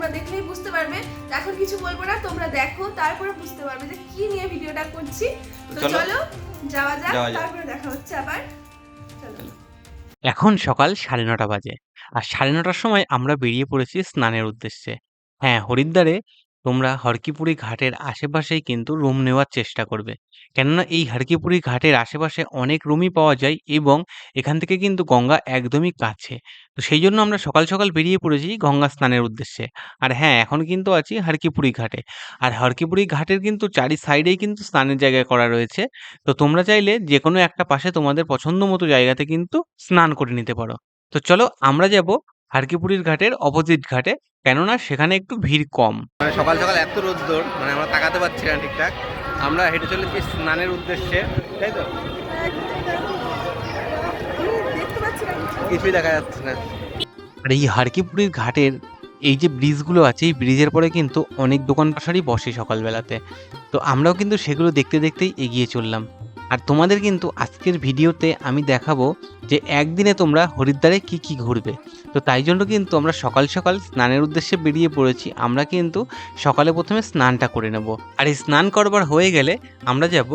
তোমরা দেখলেই বুঝতে পারবে। এখন কিছু বলব না তোমরা দেখো তারপরে বুঝতে পারবে যে কি নিয়ে ভিডিওটা করছি। তো চলো। যাওয়া যাক যাওয়া যাক। তারপরে দেখা হচ্ছে আবার। চলো। এখন সকাল সাড়ে নটা বাজে আর সাড়ে নটার সময় আমরা বেরিয়ে পড়েছি স্নানের উদ্দেশ্যে। হ্যাঁ হরিদ্বারে তোমরা হরকিপুরি ঘাটের আশেপাশেই কিন্তু রুম নেওয়ার চেষ্টা করবে। কেননা এই হরকিপুরি ঘাটের আশেপাশে অনেক রুমই পাওয়া যায় এবং এখান থেকে কিন্তু গঙ্গা একদমই কাছে। তো সেই জন্য আমরা সকাল সকাল বেরিয়ে পড়েছি গঙ্গা স্নানের উদ্দেশ্যে। আর হ্যাঁ এখন কিন্তু আছি হরকিপুরি ঘাটে। আর হরকিপুরি ঘাটের কিন্তু চারি সাইডেই কিন্তু স্নানের জায়গা করা রয়েছে। তো তোমরা চাইলে যে কোনো একটা পাশে তোমাদের পছন্দ মতো জায়গাতে কিন্তু স্নান করে নিতে পারো। তো চলো আমরা যাব হারকিপুরির ঘাটের অপোজিট ঘাটে। কেননা সেখানে একটু ভিড় কম। মানে সকাল সকাল এত রোদ্দুর মানে আমরা তাকাতে পারছি না ঠিকঠাক। আমরা হেঁটে চলেছি স্নানের উদ্দেশ্যে তাই তো। কিছুই দেখা যাচ্ছে না। আর এই হারকিপুরির ঘাটের এই যে ব্রিজগুলো আছে এই ব্রিজের পরে কিন্তু অনেক দোকান পাশারই বসে সকালবেলাতে। তো আমরাও কিন্তু সেগুলো দেখতে দেখতেই এগিয়ে চললাম। আর তোমাদের কিন্তু আজকের ভিডিওতে আমি দেখাবো যে একদিনে তোমরা হরিদ্বারে কি কি ঘুরবে। তো তাই জন্য কিন্তু আমরা সকাল সকাল স্নানের উদ্দেশ্যে বেরিয়ে পড়েছি। আমরা কিন্তু সকালে প্রথমে স্নানটা করে নেব। আর এই স্নান করবার হয়ে গেলে আমরা যাব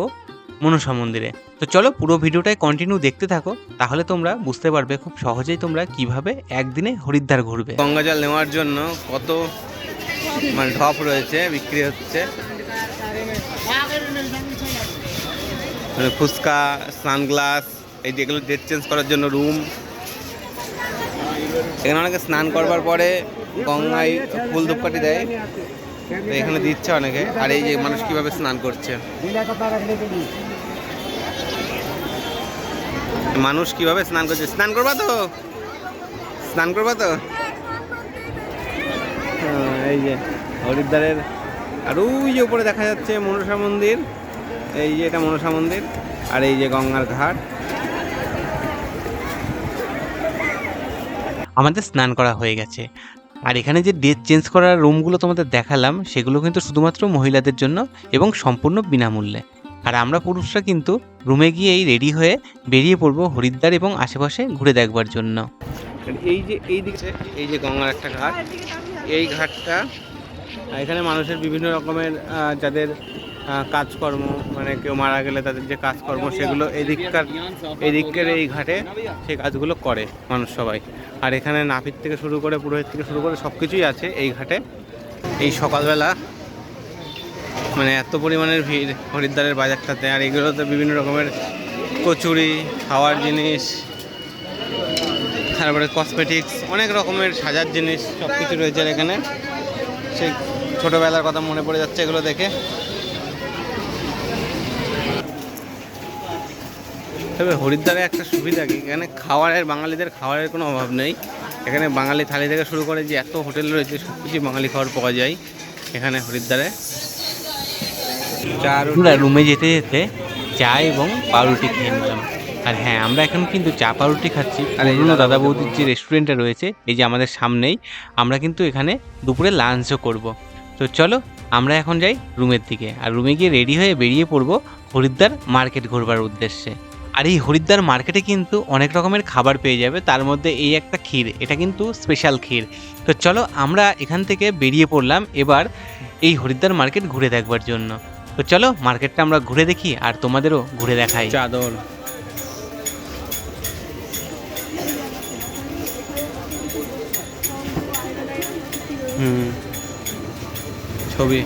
মনসা মন্দিরে। তো চলো পুরো ভিডিওটাই কন্টিনিউ দেখতে থাকো, তাহলে তোমরা বুঝতে পারবে খুব সহজেই তোমরা কীভাবে একদিনে হরিদ্বার ঘুরবে। গঙ্গা জল নেওয়ার জন্য কত মানে ঢপ রয়েছে, বিক্রি হচ্ছে। ফুচকা সানগ্লাস এই যেগুলো ডেট চেঞ্জ করার জন্য রুম এখানে অনেকে স্নান করবার পরে গঙ্গায় ফুল ধূপকাঠি দেয়। তো এখানে দিচ্ছে অনেকে। আর এই যে মানুষ কীভাবে স্নান করছে। মানুষ কীভাবে স্নান করছে? স্নান করবা তো? স্নান করবা তো? হ্যাঁ, এই যে হরিদ্বারের আর ওই যে উপরে দেখা যাচ্ছে মনসা মন্দির। এই যে এটা মনসা মন্দির আর এই যে গঙ্গার ঘাট। আমাদের স্নান করা হয়ে গেছে। আর এখানে যে ডেট চেঞ্জ করার রুমগুলো তোমাদের দেখালাম সেগুলো কিন্তু শুধুমাত্র মহিলাদের জন্য এবং সম্পূর্ণ বিনামূল্যে। আর আমরা পুরুষরা কিন্তু রুমে গিয়েই রেডি হয়ে বেরিয়ে পড়ব হরিদ্বার এবং আশেপাশে ঘুরে দেখবার জন্য। এই যে এই দিকে এই যে গঙ্গার একটা ঘাট এই ঘাটটা এখানে মানুষের বিভিন্ন রকমের যাদের কাজকর্ম মানে কেউ মারা গেলে তাদের যে কাজকর্ম সেগুলো এদিককার এদিককার এই ঘাটে সেই কাজগুলো করে মানুষ সবাই। আর এখানে নাপিত থেকে শুরু করে, পুরোহিত থেকে শুরু করে সব কিছুই আছে এই ঘাটে। এই সকালবেলা মানে এত পরিমাণের ভিড় হরিদ্বারের বাজারটাতে, আর এগুলোতে বিভিন্ন রকমের কচুরি, খাওয়ার জিনিস, তারপরে কসমেটিক্স অনেক রকমের সাজার জিনিস সব কিছু রয়েছে এখানে। সেই ছোটোবেলার কথা মনে পড়ে যাচ্ছে এগুলো দেখে। তবে হরিদ্বারে একটা সুবিধা কি? এখানে খাওয়ারের বাঙালিদের খাওয়ারের কোনো অভাব নেই। এখানে বাঙালি থালি থেকে শুরু করে যে এত হোটেল রয়েছে সব কিছুই বাঙালি খাবার পাওয়া যায় এখানে হরিদ্বারে। চা রুটি। রুমে যেতে যেতে চা এবং পাউরুটি খেয়ে নিলাম। আর হ্যাঁ আমরা এখন কিন্তু চা পাউরুটি খাচ্ছি। আর এই যে পুরনো দাদা দাদা বৌদির যে রেস্টুরেন্টটা রয়েছে এই যে আমাদের সামনেই আমরা কিন্তু এখানে দুপুরে লাঞ্চও করব। তো চলো আমরা এখন যাই রুমের দিকে। আর রুমে গিয়ে রেডি হয়ে বেরিয়ে পড়ব হরিদ্বার মার্কেট ঘুরবার উদ্দেশ্যে। আর এই হরিদ্বার মার্কেটে কিন্তু অনেক রকমের খাবার পেয়ে যাবে। তার মধ্যে এই একটা ক্ষীর, এটা কিন্তু স্পেশাল ক্ষীর। তো চলো আমরা এখান থেকে বেরিয়ে পড়লাম, এবার এই হরিদ্বার মার্কেট ঘুরে দেখবার জন্য। তো চলো মার্কেটটা আমরা ঘুরে দেখি আর তোমাদেরও ঘুরে দেখাই। চাদর। ছবি।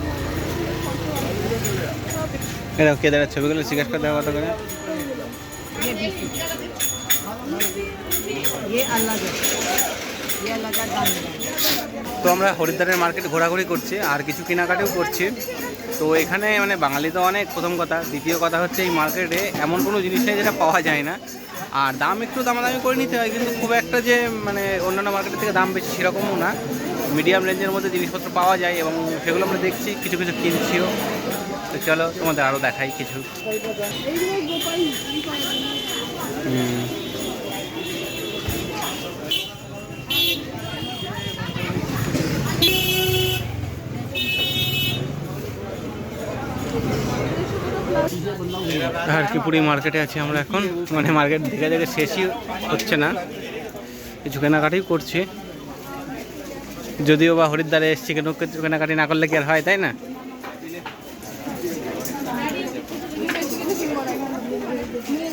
এরা কে দাঁড়া ছবিগুলো জিজ্ঞেস করে দেওয়া কথা করে। ये अलग है ये अलग है दाम है তো আমরা হরিদ্বারের মার্কেট ঘোরাঘুরি করছি আর কিছু কেনাকাটাও করছি তো এখানে মানে বাঙালি তো অনেক প্রথম কথা দ্বিতীয় কথা হচ্ছে এই মার্কেটে এমন কোনো জিনিস নেই যেটা পাওয়া যায় না আর দাম একটু দামাদামি করে নিতে হয় কিন্তু খুব একটা যে মানে অন্যান্য মার্কেটের থেকে দাম বেশি সেরকমও না মিডিয়াম রেঞ্জের মধ্যে জিনিসপত্র পাওয়া যায় এবং সেগুলো আমরা দেখছি কিছু কিছু কিনছিও তো চলো তোমাদের আরও দেখাই কিছু হুম আর কি, পুরী মার্কেটে আছি আমরা এখন। মানে মার্কেট দেখে দেখে শেষই হচ্ছে না। কিছু কেনাকাটাই করছি। যদিও বা হরিদ্বারে এসছি কেন কেনাকাটি না করলে কি আর হয়, তাই না নিয়ে যাওয়া কষ্ট সেটা এই ব্রেসলেটগুলো ভালো উম,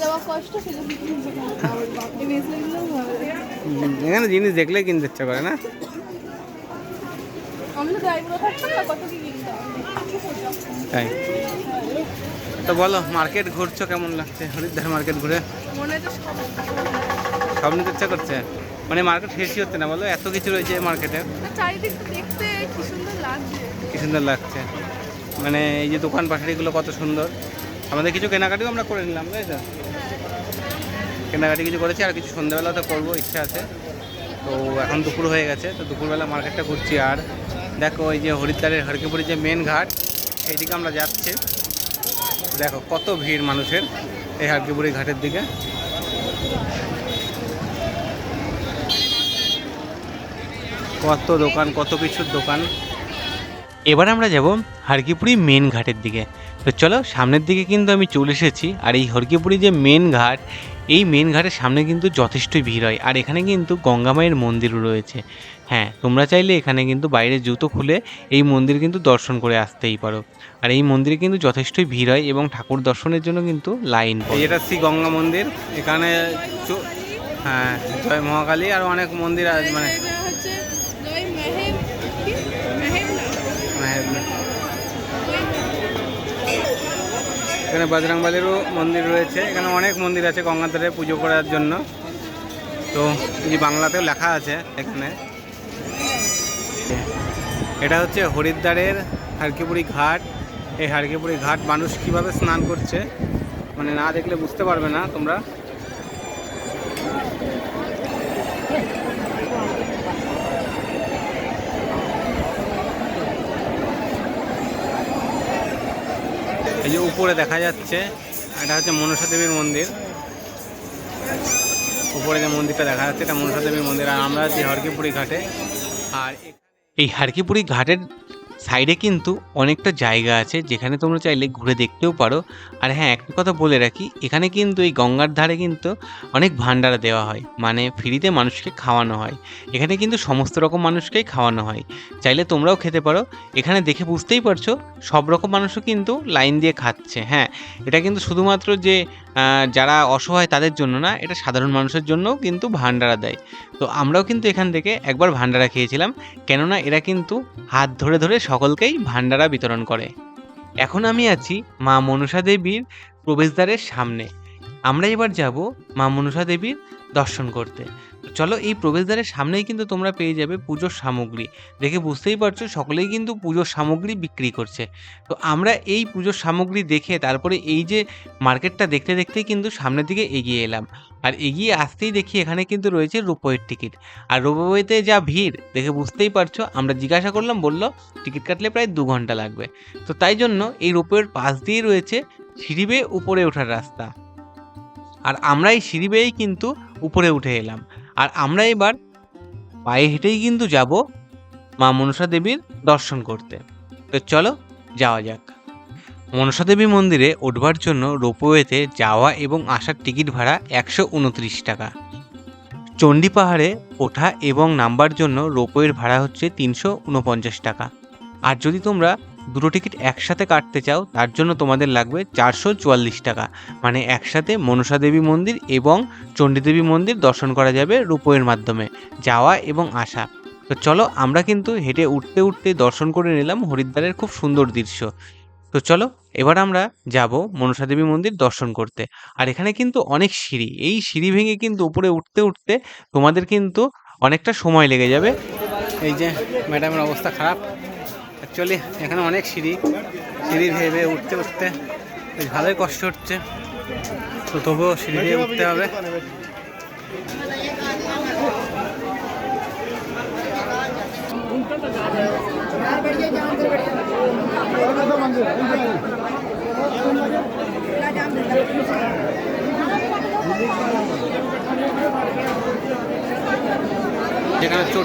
এখানে জিনিস দেখলেই কিনতে ইচ্ছা করে না? তাই। তো বলো মার্কেট ঘুরছো কেমন লাগছে? হরিদ্বার মার্কেট ঘুরে? সব নিতে ইচ্ছা করছে? মানে মার্কেট শেষই হচ্ছে না, বলো, এত কিছু রয়েছে মার্কেটে কি সুন্দর লাগছে। মানে এই যে দোকান পাঠারিগুলো কত সুন্দর। আমাদের কিছু কেনাকাটিও আমরা করে নিলাম তাই তো কেনাকাটি কিছু করেছি, আর কিছু সন্ধ্যাবেলা তো করব, ইচ্ছা আছে। তো এখন দুপুর হয়ে গেছে, তো দুপুরবেলা মার্কেটটা ঘুরছি। আর দেখো ওই যে হরিদ্বারের হরকিপুরের যে মেন ঘাট, সেইদিকে আমরা যাচ্ছি। দেখো, কত ভিড় মানুষের এই হরকিপুরি ঘাটের দিকে। কত দোকান, কত কিছুর দোকান। এবার আমরা যাব হরকিপুরি মেন ঘাটের দিকে। তো চলো, সামনের দিকে কিন্তু আমি চলে এসেছি, আর এই হরকিপুরি যে মেন ঘাট এই মেন ঘাটের সামনে কিন্তু যথেষ্টই ভিড় হয়। আর এখানে কিন্তু গঙ্গা মায়ের মন্দিরও রয়েছে। হ্যাঁ তোমরা চাইলে এখানে কিন্তু বাইরে জুতো খুলে এই মন্দির কিন্তু দর্শন করে আসতেই পারো। আর এই মন্দিরে কিন্তু যথেষ্টই ভিড় হয় এবং ঠাকুর দর্শনের জন্য কিন্তু লাইন এটা শ্রী গঙ্গা মন্দির। এখানে হ্যাঁ জয় মহাকালী আর অনেক মন্দির আছে মানে এটা হচ্ছে জয় মেহের কি মেহের না মায়ের এখানে বজরংবলীরও মন্দির রয়েছে। এখানে অনেক মন্দির আছে গঙ্গার ধারে পুজো করার জন্য। তো এই বাংলাতেও লেখা আছে এখানে। এটা হচ্ছে হরিদ্বারের হারকিপুরি ঘাট। এই হারকিপুরি ঘাট মানুষ কীভাবে স্নান করছে মানে না দেখলে বুঝতে পারবে না তোমরা। এই যে উপরে দেখা যাচ্ছে, এটা হচ্ছে মনসা দেবীর মন্দির। উপরে যে মন্দিরটা দেখা যাচ্ছে, এটা মনসা দেবীর মন্দির। আর আমরা আছি হরকিপুরি ঘাটে। আর এই হারকিপুরি ঘাটের সাইডে কিন্তু অনেকটা জায়গা আছে যেখানে তোমরা চাইলে ঘুরে দেখতেও পারো। আর হ্যাঁ একটা কথা বলে রাখি, এখানে কিন্তু এই গঙ্গার ধারে কিন্তু অনেক ভান্ডারা দেওয়া হয়। মানে ফ্রিতে মানুষকে খাওয়ানো হয়। এখানে কিন্তু সমস্ত রকম মানুষকেই খাওয়ানো হয়। চাইলে তোমরাও খেতে পারো। এখানে দেখে বুঝতেই পারছ, সব রকম মানুষও কিন্তু লাইন দিয়ে খাচ্ছে। হ্যাঁ এটা কিন্তু শুধুমাত্র যে যারা অসহায় তাদের জন্য না, এটা সাধারণ মানুষের জন্যও কিন্তু ভান্ডারা দেয়। তো আমরাও কিন্তু এখান থেকে একবার ভান্ডারা খেয়েছিলাম, কেননা এরা কিন্তু হাত ধরে ধরে সকলকেই ভান্ডারা বিতরণ করে। এখন আমি আছি মা মনসা দেবীর প্রবেশদ্বারের সামনে। আমরা এবার যাব মা মনসা দেবীর দর্শন করতে। চলো এই প্রবেশদ্বারের সামনেই কিন্তু তোমরা পেয়ে যাবে পুজোর সামগ্রী। দেখে বুঝতেই পারছ, সকলেই কিন্তু পুজোর সামগ্রী বিক্রি করছে। তো আমরা এই পুজোর সামগ্রী দেখে তারপরে এই যে মার্কেটটা দেখতে দেখতেই কিন্তু সামনের দিকে এগিয়ে এলাম। আর এগিয়ে আসতেই দেখি এখানে কিন্তু রয়েছে রূপয়ের টিকিট। আর রোবওয়েতে যা ভিড়, দেখে বুঝতেই পারছ, আমরা জিজ্ঞাসা করলাম, বলল, টিকিট কাটলে প্রায় দু ঘণ্টা লাগবে। তো তাই জন্য এই রোপওয়ের পাশ দিয়েই রয়েছে সিঁড়ি বেয়ে উপরে ওঠার রাস্তা। আর আমরা এই সিঁড়ি বেয়েই কিন্তু উপরে উঠে এলাম। আর আমরা এবার পায়ে হেঁটেই কিন্তু যাব মা মনসা দেবীর দর্শন করতে। তো চলো যাওয়া যাক। মনসা দেবী মন্দিরে উঠবার জন্য রোপওয়েতে যাওয়া এবং আসার টিকিট ভাড়া একশো উনত্রিশ টাকা। চণ্ডী পাহাড়ে ওঠা এবং নামবার জন্য রোপওয়ের ভাড়া হচ্ছে তিনশো উনপঞ্চাশ টাকা। আর যদি তোমরা দুটো টিকিট একসাথে কাটতে চাও, তার জন্য তোমাদের লাগবে চারশো চুয়াল্লিশ টাকা। মানে একসাথে মনসা দেবী মন্দির এবং চণ্ডীদেবী মন্দির দর্শন করা যাবে রোপওয়ের মাধ্যমে। যাওয়া এবং আসা। তো চলো, আমরা কিন্তু হেঁটে উঠতে উঠতে দর্শন করে নিলাম হরিদ্বারের খুব সুন্দর দৃশ্য। তো চলো, এবার আমরা যাব মনসা দেবী মন্দির দর্শন করতে। আর এখানে কিন্তু অনেক সিঁড়ি। এই সিঁড়ি ভেঙে কিন্তু উপরে উঠতে উঠতে তোমাদের কিন্তু অনেকটা সময় লেগে যাবে। এই যে ম্যাডামের অবস্থা খারাপ। অ্যাকচুয়ালি এখানে অনেক সিঁড়ি সিঁড়ি ভেবে উঠতে উঠতে বেশ ভালোই কষ্ট হচ্ছে। তো তবুও সিঁড়ি দিয়ে উঠতে হবে।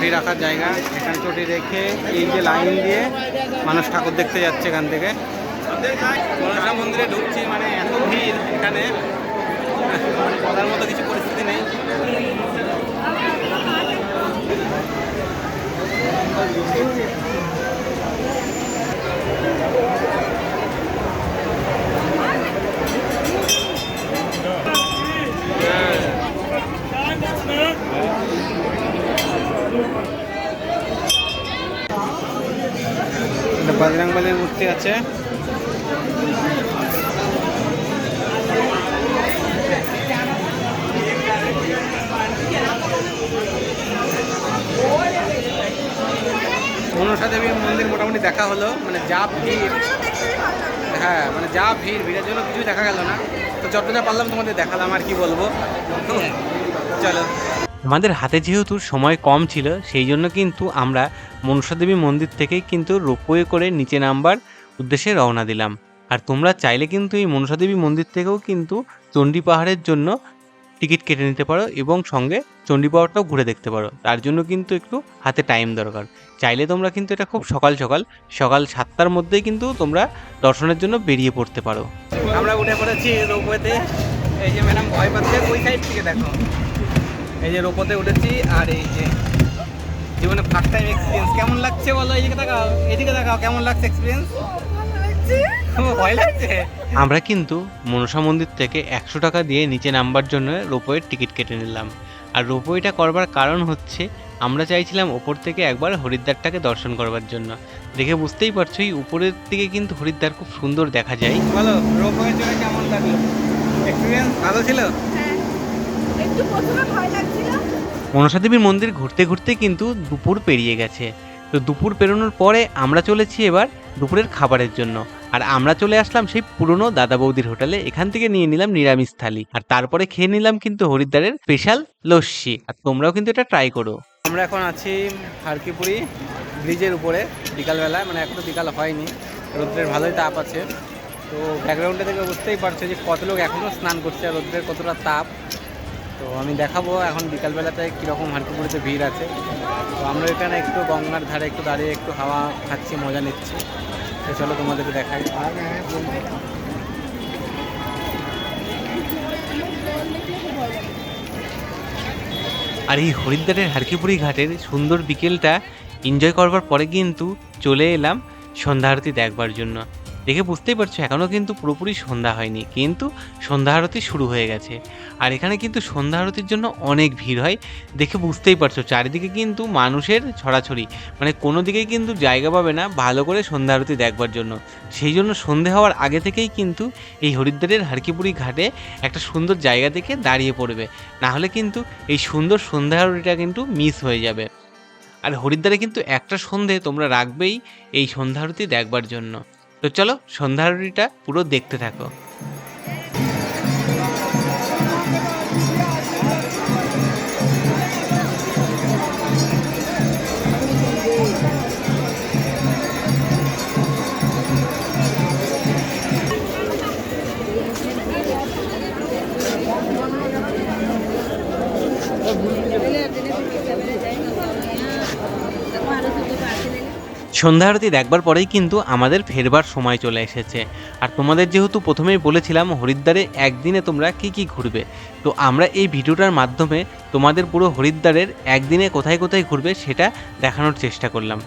চটি রাখার জায়গা। এখানে চটি রেখে এই যে লাইন দিয়ে মানুষ ঠাকুর দেখতে যাচ্ছে এখান থেকে। মন্দিরে ঢুকছি মানে এত ভিড় এখানে। বলার মতো কিছু পরিস্থিতি নেই। একটা আছে। মনসা দেবীর মন্দির মোটামুটি দেখা হলো। মানে যা ভিড় হ্যাঁ মানে যা ভিড়, ভিড়ের জন্য কিছুই দেখা গেল না। তো যতটা পারলাম তোমাদের দেখালাম আর কি বলব। চলো। আমাদের হাতে যেহেতু সময় কম ছিল, সেই জন্য কিন্তু আমরা মনসা দেবী মন্দির থেকেই কিন্তু রোপওয়ে করে নিচে নামবার উদ্দেশ্যে রওনা দিলাম। আর তোমরা চাইলে কিন্তু এই মনসা দেবী মন্দির থেকেও কিন্তু চণ্ডী পাহাড়ের জন্য টিকিট কেটে নিতে পারো এবং সঙ্গে চণ্ডী পাহাড়টাও ঘুরে দেখতে পারো। তার জন্য কিন্তু একটু হাতে টাইম দরকার। চাইলে তোমরা কিন্তু এটা খুব সকাল সকাল সকাল সাতটার মধ্যেই কিন্তু তোমরা দর্শনের জন্য বেরিয়ে পড়তে পারো। আমরা উঠে পড়েছি রোপওয়েতে। এই যে ম্যাডাম ভয় পাচ্ছে, ওই সাইড থেকে দেখো। এই যে রোপোতে উঠেছি, আর এই যে জীবনে ফার্স্ট টাইম এক্সপিরিয়েন্স কেমন লাগছে বলো? এইদিকে দেখাও এদিকে দেখাও কেমন লাগছে এক্সপিরিয়েন্স ভালো ভয় লাগছে? আমরা কিন্তু মনসা মন্দির থেকে একশো টাকা দিয়ে নিচে নামবার জন্য রোপওয়ের টিকিট কেটে নিলাম। আর রোপওয়েটা করবার কারণ হচ্ছে আমরা চাইছিলাম ওপর থেকে একবার হরিদ্বারটাকে দর্শন করবার জন্য। দেখে বুঝতেই পারছ এই উপরের দিকে কিন্তু হরিদ্বার খুব সুন্দর দেখা যায়। বলো রোপওয়ে চড়ে কেমন লাগল? এক্সপিরিয়েন্স ভালো ছিল? হ্যাঁ। একটু প্রথমে ভয় লাগছিল। মনসা দেবীর মন্দির ঘুরতে ঘুরতে কিন্তু দুপুর পেরিয়ে গেছে। তো দুপুর পেরোনোর পরে আমরা চলেছি এবার দুপুরের খাবারের জন্য। আর আমরা চলে আসলাম সেই পুরনো দাদা বৌদির হোটেলে। এখান থেকে নিয়ে নিলাম নিরামিষ থালি। আর তারপরে খেয়ে নিলাম কিন্তু হরিদ্বারের স্পেশাল লস্যি। আর তোমরাও কিন্তু এটা ট্রাই করো। আমরা এখন আছি হারকিপুরি ব্রিজের উপরে বিকালবেলা মানে এখনও বিকাল হয়নি। রোদ্রের ভালোই তাপ আছে। তো ব্যাকগ্রাউন্ডে থেকে বুঝতেই পারছ যে কত লোক এখনও স্নান করছে আর রোদ্রের কতটা তাপ। তো আমি দেখাবো এখন বিকালবেলাতে কীরকম হারকিপুরিতে ভিড় আছে। তো আমরা এখানে একটু গঙ্গার ধারে একটু দাঁড়িয়ে একটু হাওয়া খাচ্ছি, মজা নিচ্ছি। তো চলো তোমাদেরকে দেখাই। আর এই হরিদ্বারের হারকিপুরি ঘাটের সুন্দর বিকেলটা এনজয় করবার পরে কিন্তু চলে এলাম সন্ধ্যা আরতি দেখবার জন্য। দেখে বুঝতেই পারছ এখনও কিন্তু পুরোপুরি সন্ধ্যা হয়নি, কিন্তু সন্ধ্যা আরতি শুরু হয়ে গেছে। আর এখানে কিন্তু সন্ধ্যা আরতির জন্য অনেক ভিড় হয়, দেখে বুঝতেই পারছ, চারিদিকে কিন্তু মানুষের ছড়াছড়ি মানে কোনো দিকেই কিন্তু জায়গা পাবে না ভালো করে সন্ধ্যা আরতি দেখবার জন্য। সেই জন্য সন্ধে হওয়ার আগে থেকেই কিন্তু এই হরিদ্বারের হারকিপুরি ঘাটে একটা সুন্দর জায়গা থেকে দাঁড়িয়ে পড়বে। না হলে কিন্তু এই সুন্দর সন্ধ্যা আরতিটা কিন্তু মিস হয়ে যাবে। আর হরিদ্বারে কিন্তু একটা সন্ধে তোমরা রাখবেই এই সন্ধ্যা আরতি দেখবার জন্য। তো চলো সন্ধ্যা পুরো দেখতে থাকো। সন্ধ্যা আরতি দেখবার পরেই কিন্তু আমাদের ফেরবার সময় চলে এসেছে। আর তোমাদের যেহেতু প্রথমেই বলেছিলাম, হরিদ্বারে একদিনে তোমরা কি কি ঘুরবে? তো আমরা এই ভিডিওটার মাধ্যমে তোমাদের পুরো হরিদ্বারের একদিনে কোথায় কোথায় ঘুরবে সেটা দেখানোর চেষ্টা করলাম।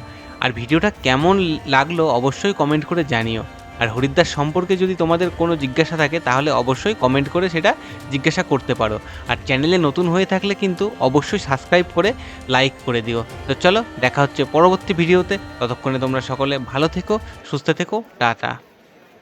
আর ভিডিওটা কেমন লাগল অবশ্যই কমেন্ট করে জানিও। আর হরিদ্বার সম্পর্কে যদি তোমাদের কোনো জিজ্ঞাসা থাকে, তাহলে অবশ্যই কমেন্ট করে সেটা জিজ্ঞাসা করতে পারো। আর চ্যানেলে নতুন হয়ে থাকলে কিন্তু অবশ্যই সাবস্ক্রাইব করে লাইক করে দিও। তো চলো, দেখা হচ্ছে পরবর্তী ভিডিওতে ততক্ষণে তোমরা সকলে ভালো থেকো, সুস্থ থেকো, টাটা।